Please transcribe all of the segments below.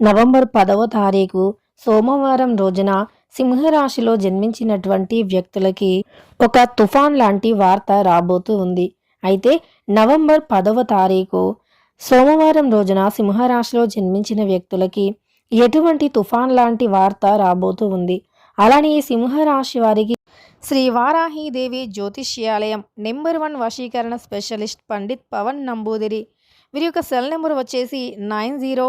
November పదవ తారీఖు సోమవారం రోజున సింహరాశిలో జన్మించినటువంటి వ్యక్తులకి ఒక తుఫాన్ లాంటి వార్త రాబోతూ ఉంది. అయితే నవంబర్ పదవ తారీఖు సోమవారం రోజున సింహరాశిలో జన్మించిన వ్యక్తులకి ఎటువంటి తుఫాన్ లాంటి వార్త రాబోతూ ఉంది. అలానే ఈ సింహరాశి వారికి శ్రీ వారాహీదేవి జ్యోతిష్యాలయం నెంబర్ వన్ వశీకరణ స్పెషలిస్ట్ పండిత్ పవన్ నంబూదిరి. వీరి యొక్క సెల్ నెంబర్ వచ్చేసి nine zero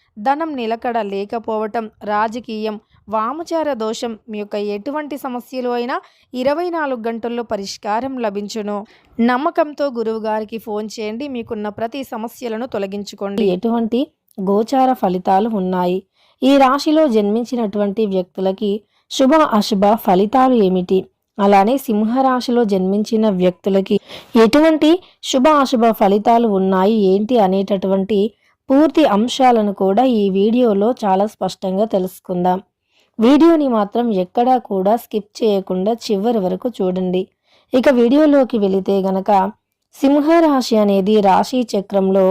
ధనం నిలకడ లేకపోవటం రాజకీయం వామచార దోషం మీ యొక్క ఎటువంటి సమస్యలు అయినా ఇరవై నాలుగు గంటల్లో పరిష్కారం లభించును. నమ్మకంతో గురువు గారికి ఫోన్ చేయండి మీకున్న ప్రతి సమస్యలను తొలగించుకోండి. ఎటువంటి గోచార ఫలితాలు ఉన్నాయి? ఈ రాశిలో జన్మించినటువంటి వ్యక్తులకి శుభ అశుభ ఫలితాలు ఏమిటి? అలానే సింహరాశిలో జన్మించిన వ్యక్తులకి ఎటువంటి శుభ అశుభ ఫలితాలు ఉన్నాయి? ఏంటి అనేటటువంటి పూర్తి అంశాలను కూడా ఈ వీడియోలో చాలా స్పష్టంగా తెలుసుకుందాం. వీడియోని మాత్రం ఎక్కడా కూడా స్కిప్ చేయకుండా చివరి వరకు చూడండి. ఇక వీడియోలోకి వెళితే గనక సింహరాశి అనేది రాశి చక్రంలో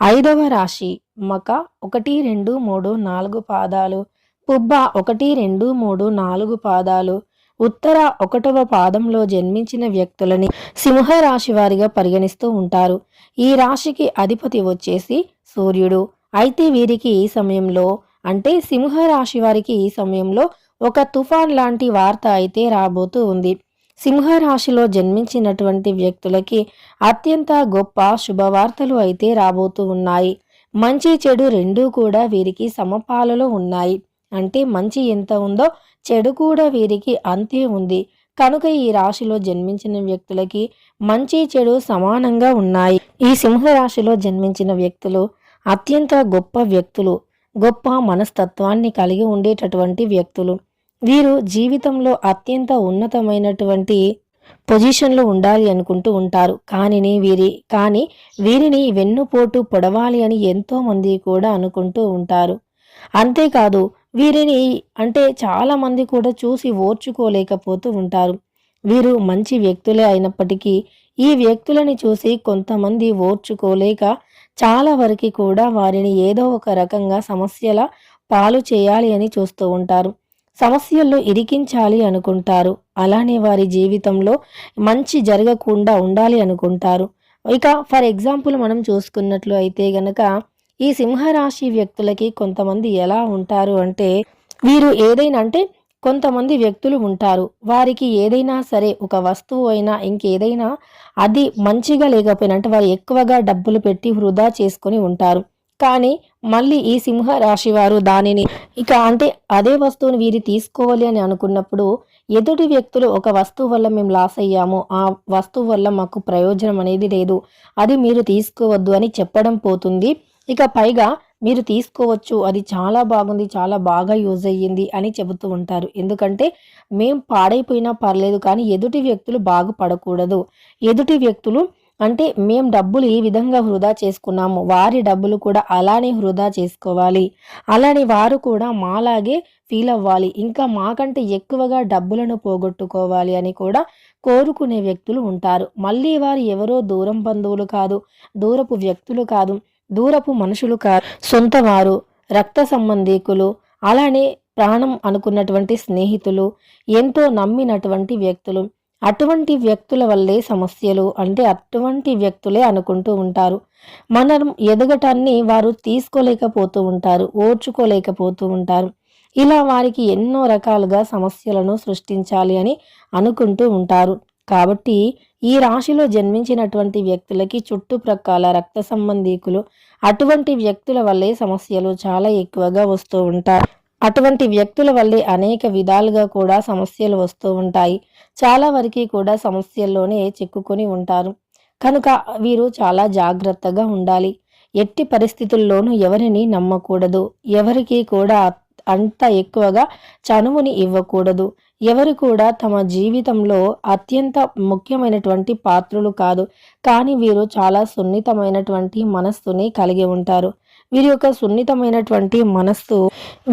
ఐదవ రాశి. మక ఒకటి రెండు మూడు నాలుగు పాదాలు. పుబ్బ ఒకటి రెండు మూడు నాలుగు పాదాలు. ఉత్తర ఒకటవ పాదంలో జన్మించిన వ్యక్తులని సింహరాశి వారిగా పరిగణిస్తూ ఉంటారు. ఈ రాశికి అధిపతి వచ్చేసి సూర్యుడు. అయితే వీరికి ఈ సమయంలో అంటే సింహరాశి వారికి ఈ సమయంలో ఒక తుఫాన్ లాంటి వార్త అయితే రాబోతూ ఉంది. సింహరాశిలో జన్మించినటువంటి వ్యక్తులకి అత్యంత గొప్ప శుభవార్తలు అయితే రాబోతూ ఉన్నాయి. మంచి చెడు రెండూ కూడా వీరికి సమపాలలో ఉన్నాయి. అంటే మంచి ఎంత ఉందో చెడు కూడా వీరికి అంతే ఉంది. కనుక ఈ రాశిలో జన్మించిన వ్యక్తులకి మంచి చెడు సమానంగా ఉన్నాయి. ఈ సింహరాశిలో జన్మించిన వ్యక్తులు అత్యంత గొప్ప వ్యక్తులు గొప్ప మనస్తత్వాన్ని కలిగి ఉండేటటువంటి వ్యక్తులు. వీరు జీవితంలో అత్యంత ఉన్నతమైనటువంటి పొజిషన్లో ఉండాలి అనుకుంటూ ఉంటారు. కానీ వీరి కానీ వీరిని వెన్నుపోటు పొడవాలి అని ఎంతోమంది కూడా అనుకుంటూ ఉంటారు. అంతేకాదు వీరిని అంటే చాలామంది కూడా చూసి ఓర్చుకోలేకపోతూ ఉంటారు. వీరు మంచి వ్యక్తులే అయినప్పటికీ ఈ వ్యక్తులని చూసి కొంతమంది ఓర్చుకోలేక చాలా వరకు కూడా వారిని ఏదో ఒక రకంగా సమస్యల పాలు చేయాలి అని చూస్తూ ఉంటారు. సమస్యల్లో ఇరికించాలి అనుకుంటారు. అలానే వారి జీవితంలో మంచి జరగకుండా ఉండాలి అనుకుంటారు. ఇక ఫర్ ఎగ్జాంపుల్ మనం చూసుకున్నట్లు అయితే గనక ఈ సింహరాశి వ్యక్తులకి కొంతమంది ఎలా ఉంటారు అంటే వీరు ఏదైనా అంటే కొంతమంది వ్యక్తులు ఉంటారు. వారికి ఏదైనా సరే ఒక వస్తువు అయినా ఇంకేదైనా అది మంచిగా లేకపోయినా అంటే వారు ఎక్కువగా డబ్బులు పెట్టి వృధా చేసుకొని ఉంటారు. కానీ మళ్ళీ ఈ సింహ రాశి వారు దానిని ఇక అంటే అదే వస్తువుని వీరి తీసుకోవాలి అని అనుకున్నప్పుడు ఎదుటి వ్యక్తులు ఒక వస్తువు వల్ల మేము లాస్ అయ్యాము ఆ వస్తువు వల్ల మాకు ప్రయోజనం అనేది లేదు అది మీరు తీసుకోవద్దు అని చెప్పడం పోతుంది. ఇక పైగా మీరు తీసుకోవచ్చు. అది చాలా బాగుంది చాలా బాగా యూజ్ అయ్యింది అని చెబుతూ ఉంటారు. ఎందుకంటే మేం పాడైపోయినా పర్లేదు కానీ ఎదుటి వ్యక్తులు బాగుపడకూడదు ఎదుటి వ్యక్తులు అంటే మేం డబ్బులు ఈ విధంగా వృధా చేసుకున్నాము వారి డబ్బులు కూడా అలానే వృధా చేసుకోవాలి. అలానే వారు కూడా మాలాగే ఫీల్ అవ్వాలి. ఇంకా మాకంటే ఎక్కువగా డబ్బులను పోగొట్టుకోవాలి అని కూడా కోరుకునే వ్యక్తులు ఉంటారు. మళ్ళీ వారు ఎవరో దూరం బంధువులు కాదు దూరపు వ్యక్తులు కాదు. దూరపు మనుషులు కాదు సొంతవారు రక్త సంబంధీకులు అలానే ప్రాణం అనుకున్నటువంటి స్నేహితులు ఎంతో నమ్మినటువంటి వ్యక్తులు. అటువంటి వ్యక్తుల వల్లే సమస్యలు అంటే అటువంటి వ్యక్తులే అనుకుంటూ ఉంటారు. మనం ఎదగటాన్ని వారు తీసుకోలేకపోతూ ఉంటారు ఓర్చుకోలేకపోతూ ఉంటారు. ఇలా వారికి ఎన్నో రకాలుగా సమస్యలను సృష్టించాలి అని అనుకుంటూ ఉంటారు. కాబట్టి ఈ రాశిలో జన్మించినటువంటి వ్యక్తులకి చుట్టుప్రక్కల రక్త సంబంధీకులు అటువంటి వ్యక్తుల వల్లే సమస్యలు చాలా ఎక్కువగా వస్తూ ఉంటాయి. అటువంటి వ్యక్తుల వల్లే అనేక విధాలుగా కూడా సమస్యలు వస్తూ ఉంటాయి. చాలా వరకు కూడా సమస్యల్లోనే చిక్కుకొని ఉంటారు. కనుక వీరు చాలా జాగ్రత్తగా ఉండాలి. ఎట్టి పరిస్థితుల్లోనూ ఎవరిని నమ్మకూడదు. ఎవరికి కూడా అంత ఎక్కువగా చనువుని ఇవ్వకూడదు. ఎవరు కూడా తమ జీవితంలో అత్యంత ముఖ్యమైనటువంటి పాత్రలు కాదు కానీ వీరు చాలా సున్నితమైనటువంటి మనస్సుని కలిగి ఉంటారు. వీరి యొక్క సున్నితమైనటువంటి మనస్సు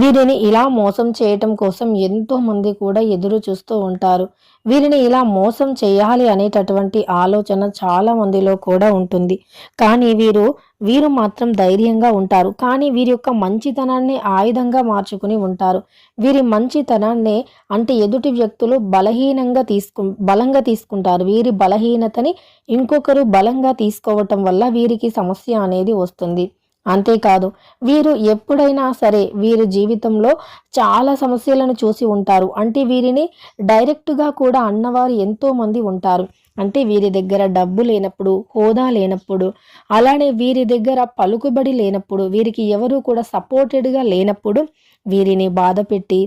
వీరిని ఇలా మోసం చేయటం కోసం ఎంతో మంది కూడా ఎదురు చూస్తూ ఉంటారు. వీరిని ఇలా మోసం చేయాలి అనేటటువంటి ఆలోచన చాలా మందిలో కూడా ఉంటుంది. కానీ వీరు వీరు మాత్రం ధైర్యంగా ఉంటారు. కానీ వీరి యొక్క మంచితనాన్ని ఆయుధంగా మార్చుకుని ఉంటారు. వీరి మంచితనాన్ని అంటే ఎదుటి వ్యక్తులు బలహీనంగా తీసుకు బలంగా తీసుకుంటారు. వీరి బలహీనతని ఇంకొకరు బలంగా తీసుకోవటం వల్ల వీరికి సమస్య అనేది వస్తుంది. అంతేకాదు వీరు ఎప్పుడైనా సరే వీరి జీవితంలో చాలా సమస్యలను చూసి ఉంటారు. అంటే వీరిని డైరెక్ట్గా కూడా అన్నవారు ఎంతోమంది ఉంటారు. అంటే వీరి దగ్గర డబ్బు లేనప్పుడు హోదా లేనప్పుడు అలానే వీరి దగ్గర పలుకుబడి లేనప్పుడు వీరికి ఎవరు కూడా సపోర్టెడ్గా లేనప్పుడు వీరిని బాధపెట్టి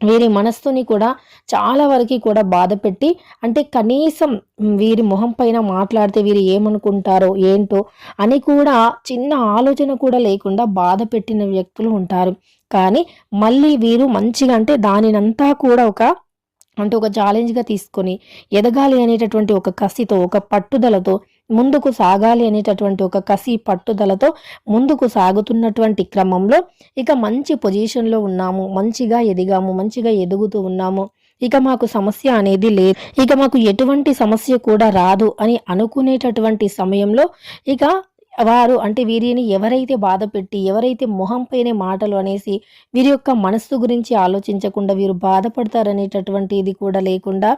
వీరి మనస్సుని కూడా చాలా వరకు కూడా బాధ పెట్టి అంటే కనీసం వీరి మొహం పైన మాట్లాడితే వీరు ఏమనుకుంటారో ఏంటో అని కూడా చిన్న ఆలోచన కూడా లేకుండా బాధ పెట్టిన వ్యక్తులు ఉంటారు. కానీ మళ్ళీ వీరు మంచిగా అంటే దానినంతా కూడా ఒక అంటే ఒక ఛాలెంజ్గా తీసుకొని ఎదగాలి అనేటటువంటి ఒక కసితో ఒక పట్టుదలతో ముందుకు సాగాలి అనేటటువంటి ఒక కసి పట్టుదలతో ముందుకు సాగుతున్నటువంటి క్రమంలో ఇక మంచి పొజిషన్లో ఉన్నాము మంచిగా ఎదిగాము మంచిగా ఎదుగుతూ ఉన్నాము. ఇక మాకు సమస్య అనేది లేదు. ఇక మాకు ఎటువంటి సమస్య కూడా రాదు అని అనుకునేటటువంటి సమయంలో ఇక వారు అంటే వీరిని ఎవరైతే బాధ పెట్టి ఎవరైతే మొహంపైనే మాటలు అనేసి వీరి యొక్క మనస్సు గురించి ఆలోచించకుండా వీరు బాధపడతారనేటటువంటి ఇది కూడా లేకుండా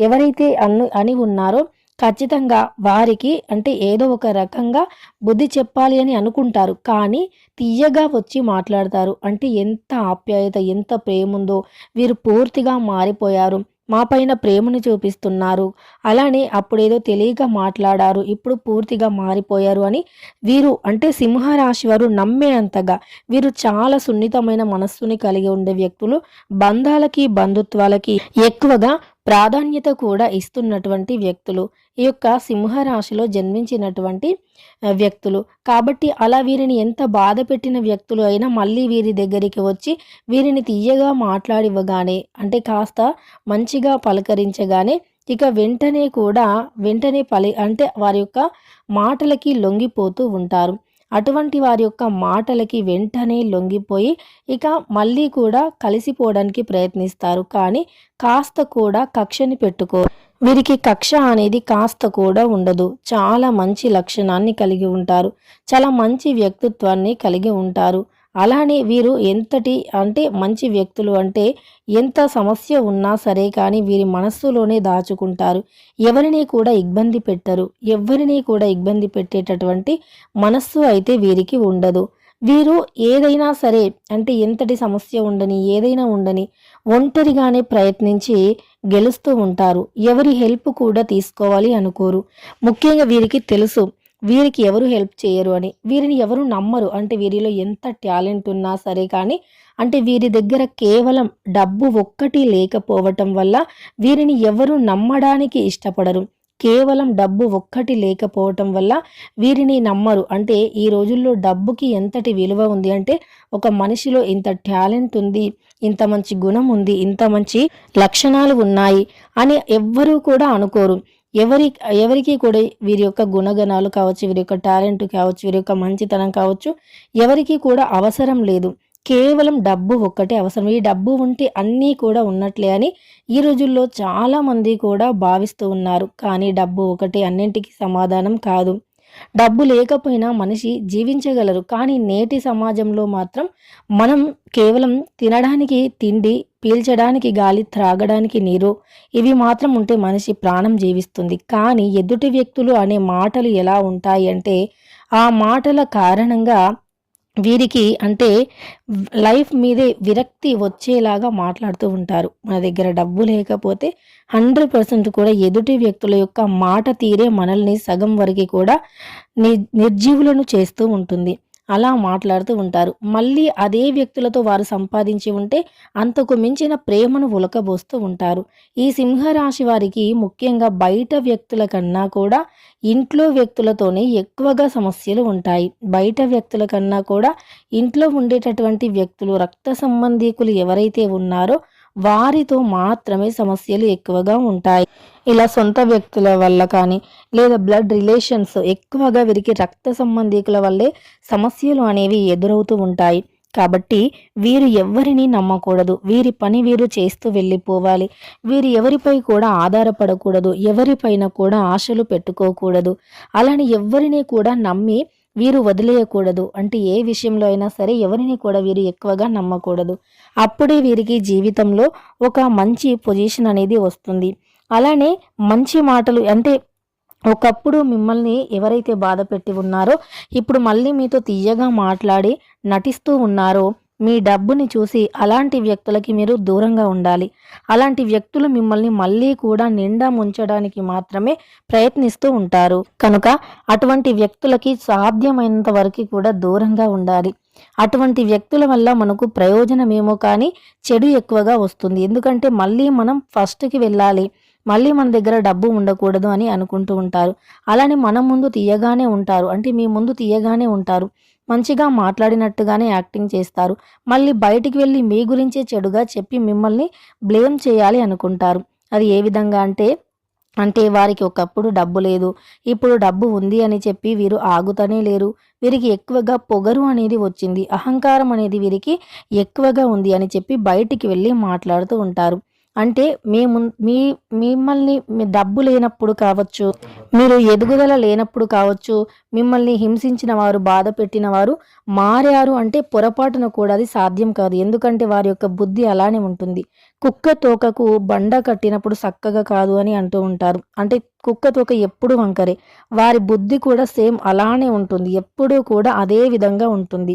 ఎవరైతే అను అని ఉన్నారో ఖచ్చితంగా వారికి అంటే ఏదో ఒక రకంగా బుద్ధి చెప్పాలి అని అనుకుంటారు. కానీ తీయగా వచ్చి మాట్లాడతారు. అంటే ఎంత ఆప్యాయత ఎంత ప్రేమ ఉందో వీరు పూర్తిగా మారిపోయారు. మా పైన ప్రేమను చూపిస్తున్నారు. అలానే అప్పుడేదో తెలియక మాట్లాడారు. ఇప్పుడు పూర్తిగా మారిపోయారు అని వీరు అంటే సింహరాశి వారు నమ్మే అంతగా వీరు చాలా సున్నితమైన మనస్సుని కలిగి ఉండే వ్యక్తులు బంధాలకి బంధుత్వాలకి ఎక్కువగా ప్రాధాన్యత కూడా ఇస్తున్నటువంటి వ్యక్తులు. ఈ యొక్క సింహరాశిలో జన్మించినటువంటి వ్యక్తులు. కాబట్టి అలా వీరిని ఎంత బాధ పెట్టిన వ్యక్తులు అయినా మళ్ళీ వీరి దగ్గరికి వచ్చి వీరిని తీయగా మాట్లాడివ్వగానే అంటే కాస్త మంచిగా పలకరించగానే ఇక వెంటనే కూడా వెంటనే పలి అంటే వారి యొక్క మాటలకి లొంగిపోతూ ఉంటారు. అటువంటి వారి యొక్క మాటలకి వెంటనే లొంగిపోయి ఇక మళ్ళీ కూడా కలిసిపోవడానికి ప్రయత్నిస్తారు. కానీ కాస్త కూడా కక్షని పెట్టుకో వీరికి కక్ష అనేది కాస్త కూడా ఉండదు. చాలా మంచి లక్షణాన్ని కలిగి ఉంటారు. చాలా మంచి వ్యక్తిత్వాన్ని కలిగి ఉంటారు. అలానే వీరు ఎంతటి అంటే మంచి వ్యక్తులు అంటే ఎంత సమస్య ఉన్నా సరే కానీ వీరి మనస్సులోనే దాచుకుంటారు. ఎవరిని కూడా ఇబ్బంది పెట్టరు. ఎవరిని కూడా ఇబ్బంది పెట్టేటటువంటి మనస్సు అయితే వీరికి ఉండదు. వీరు ఏదైనా సరే అంటే ఎంతటి సమస్య ఉండని ఏదైనా ఉండని ఒంటరిగానే ప్రయత్నించి గెలుస్తూ ఉంటారు. ఎవరి హెల్ప్ కూడా తీసుకోవాలి అనుకోరు. ముఖ్యంగా వీరికి తెలుసు వీరికి ఎవరు హెల్ప్ చేయరు అని వీరిని ఎవరు నమ్మరు. అంటే వీరిలో ఎంత టాలెంట్ ఉన్నా సరే కానీ అంటే వీరి దగ్గర కేవలం డబ్బు ఒక్కటి లేకపోవటం వల్ల వీరిని ఎవరు నమ్మడానికి ఇష్టపడరు. కేవలం డబ్బు ఒక్కటి లేకపోవటం వల్ల వీరిని నమ్మరు. అంటే ఈ రోజుల్లో డబ్బుకి ఎంతటి విలువ ఉంది అంటే ఒక మనిషిలో ఇంత టాలెంట్ ఉంది ఇంత మంచి గుణం ఉంది ఇంత మంచి లక్షణాలు ఉన్నాయి అని ఎవ్వరూ కూడా అనుకోరు. ఎవరి ఎవరికి కూడా వీరి యొక్క గుణగణాలు కావచ్చు వీరి యొక్క టాలెంట్ కావచ్చు వీరి యొక్క మంచితనం కావచ్చు ఎవరికి కూడా అవసరం లేదు. కేవలం డబ్బు ఒక్కటే అవసరం. ఈ డబ్బు ఉంటే అన్నీ కూడా ఉన్నట్లే అని ఈ రోజుల్లో చాలామంది కూడా భావిస్తూ ఉన్నారు. కానీ డబ్బు ఒకటి అన్నింటికి సమాధానం కాదు. డబ్బు లేకపోయినా మనిషి జీవించగలరు. కానీ నేటి సమాజంలో మాత్రం మనం కేవలం తినడానికి తిండి పీల్చడానికి గాలి త్రాగడానికి నీరు. ఇవి మాత్రం ఉంటే మనిషి ప్రాణం జీవిస్తుంది. కానీ ఎదుటి వ్యక్తులు అనే మాటలు ఎలా ఉంటాయి అంటే ఆ మాటల కారణంగా వీరికి అంటే లైఫ్ మీదే విరక్తి వచ్చేలాగా మాట్లాడుతూ ఉంటారు. మన దగ్గర డబ్బు లేకపోతే హండ్రెడ్ పర్సెంట్ కూడా ఎదుటి వ్యక్తుల యొక్క మాట తీరే మనల్ని సగం వరకు కూడా నిర్జీవులను చేస్తూ ఉంటుంది. అలా మాట్లాడుతూ ఉంటారు. మళ్ళీ అదే వ్యక్తులతో వారు సంపాదించి ఉంటే అంతకు మించిన ప్రేమను ఉలకబోస్తూ ఉంటారు. ఈ సింహరాశి వారికి ముఖ్యంగా బయట వ్యక్తుల కన్నా కూడా ఇంట్లో వ్యక్తులతోనే ఎక్కువగా సమస్యలు ఉంటాయి. బయట వ్యక్తుల కన్నా కూడా ఇంట్లో ఉండేటటువంటి వ్యక్తులు రక్త సంబంధీకులు ఎవరైతే ఉన్నారో వారితో మాత్రమే సమస్యలు ఎక్కువగా ఉంటాయి. ఇలా సొంత వ్యక్తుల వల్ల కానీ లేదా బ్లడ్ రిలేషన్స్ ఎక్కువగా వీరికి రక్త సంబంధికుల వల్లే సమస్యలు అనేవి ఎదురవుతూ ఉంటాయి. కాబట్టి వీరు ఎవరిని నమ్మకూడదు. వీరి పని వీరు చేస్తూ వెళ్ళిపోవాలి. వీరు ఎవరిపై కూడా ఆధారపడకూడదు. ఎవరిపైన కూడా ఆశలు పెట్టుకోకూడదు. అలానే ఎవరిని కూడా నమ్మి వీరు వదిలేయకూడదు. అంటే ఏ విషయంలో అయినా సరే ఎవరిని కూడా వీరు ఎక్కువగా నమ్మకూడదు. అప్పుడే వీరికి జీవితంలో ఒక మంచి పొజిషన్ అనేది వస్తుంది. అలానే మంచి మాటలు అంటే ఒకప్పుడు మిమ్మల్ని ఎవరైతే బాధ పెట్టి ఉన్నారో ఇప్పుడు మళ్ళీ మీతో తీయగా మాట్లాడి నటిస్తూ ఉన్నారో మీ డబ్బుని చూసి అలాంటి వ్యక్తులకి మీరు దూరంగా ఉండాలి. అలాంటి వ్యక్తులు మిమ్మల్ని మళ్ళీ కూడా నిండా ముంచడానికి మాత్రమే ప్రయత్నిస్తూ ఉంటారు. కనుక అటువంటి వ్యక్తులకి సాధ్యమైనంత వరకు కూడా దూరంగా ఉండాలి. అటువంటి వ్యక్తుల వల్ల మనకు ప్రయోజనమేమో కానీ చెడు ఎక్కువగా వస్తుంది. ఎందుకంటే మళ్ళీ మనం ఫస్ట్కి వెళ్ళాలి. మళ్ళీ మన దగ్గర డబ్బు ఉండకూడదు అని అనుకుంటూ ఉంటారు. అలానే మన ముందు తీయగానే ఉంటారు. అంటే మీ ముందు తీయగానే ఉంటారు. మంచిగా మాట్లాడినట్టుగానే యాక్టింగ్ చేస్తారు. మళ్ళీ బయటికి వెళ్ళి మీ గురించే చెడుగా చెప్పి మిమ్మల్ని బ్లేమ్ చేయాలి అనుకుంటారు. అది ఏ విధంగా అంటే అంటే వారికి ఒకప్పుడు డబ్బు లేదు ఇప్పుడు డబ్బు ఉంది అని చెప్పి వీరు ఆగుతనే లేరు. వీరికి ఎక్కువగా పొగరు అనేది వచ్చింది అహంకారం అనేది వీరికి ఎక్కువగా ఉంది అని చెప్పి బయటికి వెళ్ళి మాట్లాడుతూ ఉంటారు. అంటే మేము మీ మిమ్మల్ని మీ డబ్బు లేనప్పుడు కావచ్చు మీరు ఎదుగుదల లేనప్పుడు కావచ్చు మిమ్మల్ని హింసించిన వారు బాధ పెట్టిన వారు మారారు అంటే పొరపాటున కూడా అది సాధ్యం కాదు. ఎందుకంటే వారి యొక్క బుద్ధి అలానే ఉంటుంది. కుక్క తోకకు బండ కట్టినప్పుడు చక్కగా కాదు అని అంటూ ఉంటారు. అంటే కుక్క తోక ఎప్పుడు వంకరే. వారి బుద్ధి కూడా సేమ్ అలానే ఉంటుంది. ఎప్పుడూ కూడా అదే విధంగా ఉంటుంది.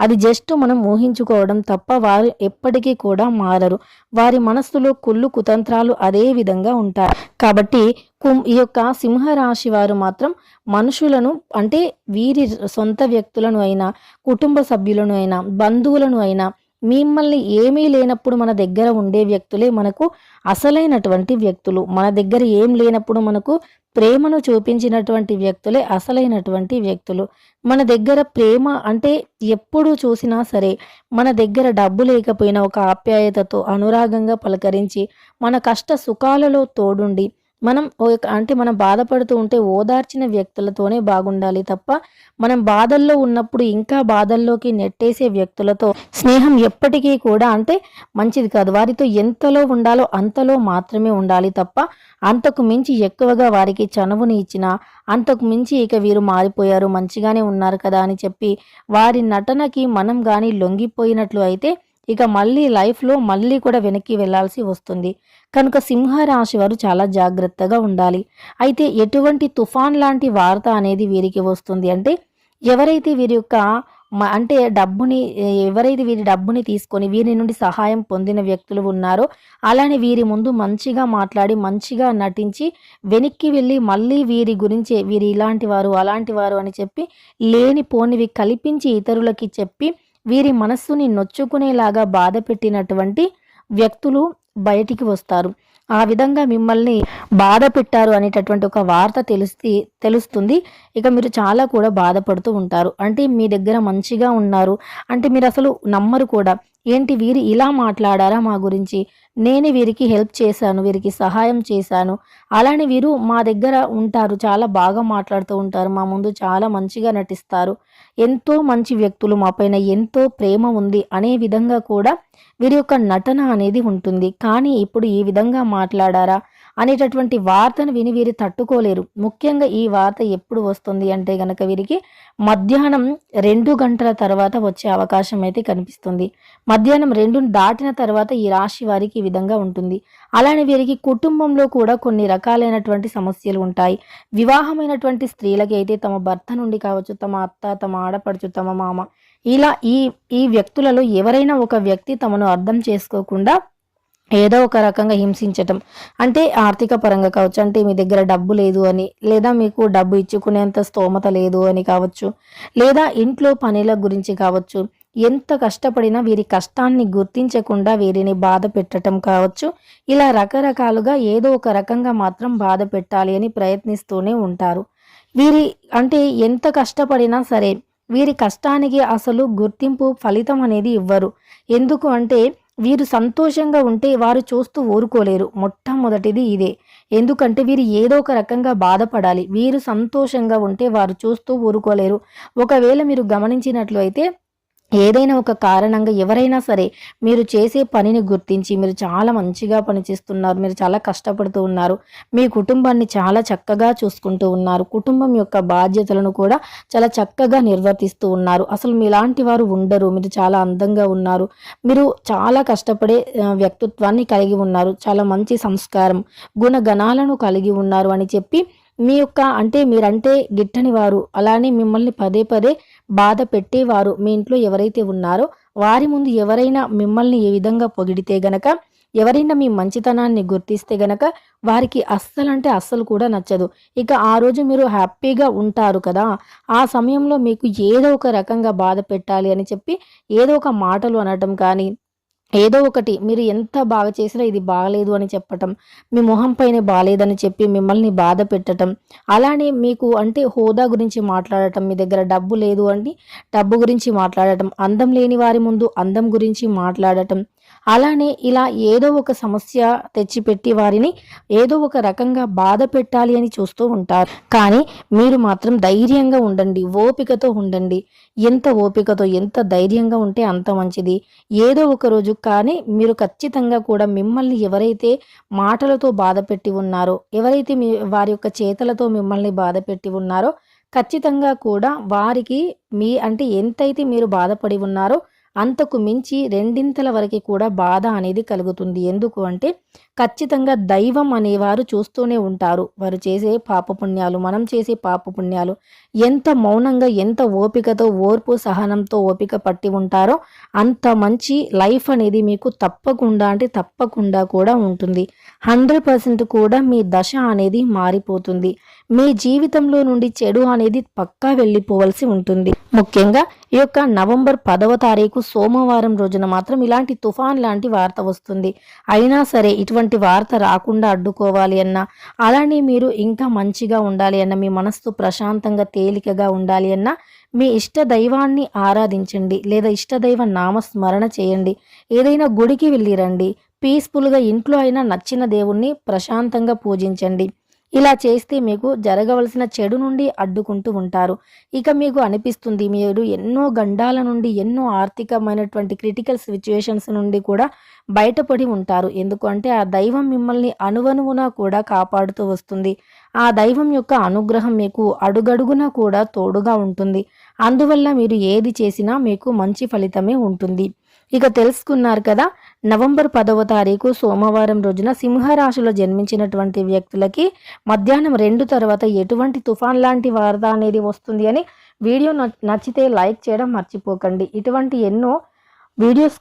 అది జస్ట్ మనం ఊహించుకోవడం తప్ప వారు ఎప్పటికీ కూడా మారరు. వారి మనస్సులో కుళ్ళు కుతంత్రాలు అదే విధంగా ఉంటాయి. కాబట్టి కుం- ఈ యొక్క సింహరాశి వారు మాత్రం మనుషులను అంటే వీరి సొంత వ్యక్తులను అయినా కుటుంబ సభ్యులను అయినా బంధువులను అయినా మిమ్మల్ని ఏమీ లేనప్పుడు మన దగ్గర ఉండే వ్యక్తులే మనకు అసలైనటువంటి వ్యక్తులు. మన దగ్గర ఏం లేనప్పుడు మనకు ప్రేమను చూపించినటువంటి వ్యక్తులే అసలైనటువంటి వ్యక్తులు. మన దగ్గర ప్రేమ అంటే ఎప్పుడు చూసినా సరే మన దగ్గర డబ్బు లేకపోయినా ఒక ఆప్యాయతతో అనురాగంగా పలకరించి మన కష్ట సుఖాలలో తోడుండి మనం అంటే మనం బాధపడుతూ ఉంటే ఓదార్చిన వ్యక్తులతోనే బాగుండాలి తప్ప మనం బాధల్లో ఉన్నప్పుడు ఇంకా బాధల్లోకి నెట్టేసే వ్యక్తులతో స్నేహం ఎప్పటికీ కూడా అంటే మంచిది కాదు. వారితో ఎంతలో ఉండాలో అంతలో మాత్రమే ఉండాలి తప్ప అంతకు మించి ఎక్కువగా వారికి చనువుని ఇచ్చినా అంతకు మించి ఇక వీరు మారిపోయారు మంచిగానే ఉన్నారు కదా అని చెప్పి వారి నటనకి మనం కానీ లొంగిపోయినట్లు అయితే ఇక మళ్ళీ లైఫ్లో మళ్ళీ కూడా వెనక్కి వెళ్ళాల్సి వస్తుంది. కనుక సింహరాశి వారు చాలా జాగ్రత్తగా ఉండాలి. అయితే ఎటువంటి తుఫాన్ లాంటి వార్త అనేది వీరికి వస్తుంది అంటే ఎవరైతే వీరి యొక్క అంటే డబ్బుని ఎవరైతే వీరి డబ్బుని తీసుకొని వీరి నుండి సహాయం పొందిన వ్యక్తులు ఉన్నారో అలానే వీరి ముందు మంచిగా మాట్లాడి మంచిగా నటించి వెనక్కి వెళ్ళి మళ్ళీ వీరి గురించి వీరి ఇలాంటి వారు అలాంటి వారు అని చెప్పి లేనిపోనివి కల్పించి ఇతరులకి చెప్పి వీరి మనస్సుని నొచ్చుకునేలాగా బాధ పెట్టినటువంటి వ్యక్తులు బయటికి వస్తారు. ఆ విధంగా మిమ్మల్ని బాధ పెట్టారు అనేటటువంటి ఒక వార్త తెలిసి తెలుస్తుంది. ఇక మీరు చాలా కూడా బాధపడుతూ ఉంటారు. అంటే మీ దగ్గర మంచిగా ఉన్నారు. అంటే మీరు అసలు నమ్మరు కూడా. ఏంటి వీరు ఇలా మాట్లాడారా మా గురించి? నేనే వీరికి హెల్ప్ చేశాను వీరికి సహాయం చేశాను. అలానే వీరు మా దగ్గర ఉంటారు చాలా బాగా మాట్లాడుతూ ఉంటారు మా ముందు చాలా మంచిగా నటిస్తారు. ఎంతో మంచి వ్యక్తులు మా పైన ఎంతో ప్రేమ ఉంది అనే విధంగా కూడా వీరి యొక్క నటన అనేది ఉంటుంది. కానీ ఇప్పుడు ఈ విధంగా మాట్లాడారా? అనేటటువంటి వార్తను విని వీరు తట్టుకోలేరు. ముఖ్యంగా ఈ వార్త ఎప్పుడు వస్తుంది అంటే గనక వీరికి మధ్యాహ్నం రెండు గంటల తర్వాత వచ్చే అవకాశం అయితే కనిపిస్తుంది. మధ్యాహ్నం రెండు దాటిన తర్వాత ఈ రాశి వారికి ఈ విధంగా ఉంటుంది. అలానే వీరికి కుటుంబంలో కూడా కొన్ని రకాలైనటువంటి సమస్యలు ఉంటాయి. వివాహమైనటువంటి స్త్రీలకి అయితే తమ భర్త నుండి కావచ్చు తమ అత్త తమ ఆడపడుచు తమ మామ ఇలా ఈ ఈ వ్యక్తులలో ఎవరైనా ఒక వ్యక్తి తమను అర్థం చేసుకోకుండా ఏదో ఒక రకంగా హింసించటం. అంటే ఆర్థిక పరంగా కావచ్చు అంటే మీ దగ్గర డబ్బు లేదు అని లేదా మీకు డబ్బు ఇచ్చుకునేంత స్తోమత లేదు అని కావచ్చు లేదా ఇంట్లో పనుల గురించి కావచ్చు ఎంత కష్టపడినా వీరి కష్టాన్ని గుర్తించకుండా వీరిని బాధ పెట్టడం కావచ్చు ఇలా రకరకాలుగా ఏదో ఒక రకంగా మాత్రం బాధ పెట్టాలి అని ప్రయత్నిస్తూనే ఉంటారు. వీరి అంటే ఎంత కష్టపడినా సరే వీరి కష్టానికి అసలు గుర్తింపు ఫలితం అనేది ఇవ్వరు. ఎందుకు అంటే వీరు సంతోషంగా ఉంటే వారు చూస్తూ ఊరుకోలేరు. మొట్టమొదటిది ఇదే. ఎందుకంటే వీరు ఏదో ఒక రకంగా బాధపడాలి. వీరు సంతోషంగా ఉంటే వారు చూస్తూ ఊరుకోలేరు. ఒకవేళ మీరు గమనించినట్లు అయితే ఏదైనా ఒక కారణంగా ఎవరైనా సరే మీరు చేసే పనిని గుర్తించి మీరు చాలా మంచిగా పనిచేస్తున్నారు మీరు చాలా కష్టపడుతూ ఉన్నారు మీ కుటుంబాన్ని చాలా చక్కగా చూసుకుంటూ ఉన్నారు కుటుంబం యొక్క బాధ్యతలను కూడా చాలా చక్కగా నిర్వర్తిస్తూ ఉన్నారు. అసలు మీలాంటి వారు ఉండరు మీరు చాలా అందంగా ఉన్నారు మీరు చాలా కష్టపడే వ్యక్తిత్వాన్ని కలిగి ఉన్నారు చాలా మంచి సంస్కారం గుణగణాలను కలిగి ఉన్నారు అని చెప్పి మీ యొక్క అంటే మీరంటే గిట్టని వారు. అలానే మిమ్మల్ని పదే పదే బాధ పెట్టేవారు మీ ఇంట్లో ఎవరైతే ఉన్నారో వారి ముందు ఎవరైనా మిమ్మల్ని ఏ విధంగా పొగిడితే గనక ఎవరైనా మీ మంచితనాన్ని గుర్తిస్తే గనక వారికి అస్సలంటే అస్సలు కూడా నచ్చదు. ఇక ఆ రోజు మీరు హ్యాపీగా ఉంటారు కదా. ఆ సమయంలో మీకు ఏదో ఒక రకంగా బాధ పెట్టాలి అని చెప్పి ఏదో ఒక మాటలు అనటం కానీ ఏదో ఒకటి మీరు ఎంత బాగా చేసినా ఇది బాగలేదు అని చెప్పటం మీ మొహం పైన బాగాలేదని చెప్పి మిమ్మల్ని బాధ పెట్టడం అలానే మీకు అంటే హోదా గురించి మాట్లాడటం మీ దగ్గర డబ్బు లేదు అని డబ్బు గురించి మాట్లాడటం అందం లేని వారి ముందు అందం గురించి మాట్లాడటం అలానే ఇలా ఏదో ఒక సమస్య తెచ్చిపెట్టి వారిని ఏదో ఒక రకంగా బాధ పెట్టాలి అని చూస్తూ ఉంటారు. కానీ మీరు మాత్రం ధైర్యంగా ఉండండి ఓపికతో ఉండండి. ఎంత ఓపికతో ఎంత ధైర్యంగా ఉంటే అంత మంచిది. ఏదో ఒక రోజు కానీ మీరు ఖచ్చితంగా కూడా మిమ్మల్ని ఎవరైతే మాటలతో బాధ పెట్టి ఉన్నారో ఎవరైతే మీ వారి యొక్క చేతలతో మిమ్మల్ని బాధ పెట్టి ఉన్నారో ఖచ్చితంగా కూడా వారికి మీ అంటే ఎంతైతే మీరు బాధపడి ఉన్నారో అంతకు మించి రెండింతల వరకు కూడా బాధ అనేది కలుగుతుంది. ఎందుకు అంటే ఖచ్చితంగా దైవం అనేవారు చూస్తూనే ఉంటారు. వారు చేసే పాపపుణ్యాలు మనం చేసే పాపపుణ్యాలు ఎంత మౌనంగా ఎంత ఓపికతో ఓర్పు సహనంతో ఓపిక పట్టి ఉంటారో అంత మంచి లైఫ్ అనేది మీకు తప్పకుండా అంటే తప్పకుండా కూడా ఉంటుంది. హండ్రెడ్ పర్సెంట్ కూడా మీ దశ అనేది మారిపోతుంది. మీ జీవితంలో నుండి చెడు అనేది పక్కా వెళ్ళిపోవలసి ఉంటుంది. ముఖ్యంగా ఈ యొక్క నవంబర్ పదవ తారీఖు సోమవారం రోజున మాత్రం ఇలాంటి తుఫాన్ లాంటి వార్త వస్తుంది. అయినా సరే ఇటువంటి వార్త రాకుండా అడ్డుకోవాలి అన్న అలానే మీరు ఇంకా మంచిగా ఉండాలి అన్న మీ మనస్సు ప్రశాంతంగా తేలికగా ఉండాలి అన్న మీ ఇష్ట దైవాన్ని ఆరాధించండి లేదా ఇష్టదైవ నామస్మరణ చేయండి. ఏదైనా గుడికి వెళ్ళిరండి పీస్ఫుల్గా ఇంట్లో అయినా నచ్చిన దేవుణ్ణి ప్రశాంతంగా పూజించండి. ఇలా చేస్తే మీకు జరగవలసిన చెడు నుండి అడ్డుకుంటూ ఉంటారు. ఇక మీకు అనిపిస్తుంది మీరు ఎన్నో గండాల నుండి ఎన్నో ఆర్థికమైనటువంటి క్రిటికల్ సిచ్యువేషన్స్ నుండి కూడా బయటపడి ఉంటారు. ఎందుకంటే ఆ దైవం మిమ్మల్ని అనువనువున కూడా కాపాడుతూ వస్తుంది. ఆ దైవం యొక్క అనుగ్రహం మీకు అడుగడుగున కూడా తోడుగా ఉంటుంది. అందువల్ల మీరు ఏది చేసినా మీకు మంచి ఫలితమే ఉంటుంది. ఇక తెలుసుకున్నారు కదా నవంబర్ పదవ తారీఖు సోమవారం రోజున సింహరాశిలో జన్మించినటువంటి వ్యక్తులకి మధ్యాహ్నం రెండు తర్వాత ఎటువంటి తుఫాన్ లాంటి వార్త అనేది వస్తుంది అని వీడియో నచ్చితే లైక్ చేయడం మర్చిపోకండి. ఇటువంటి ఎన్నో వీడియోస్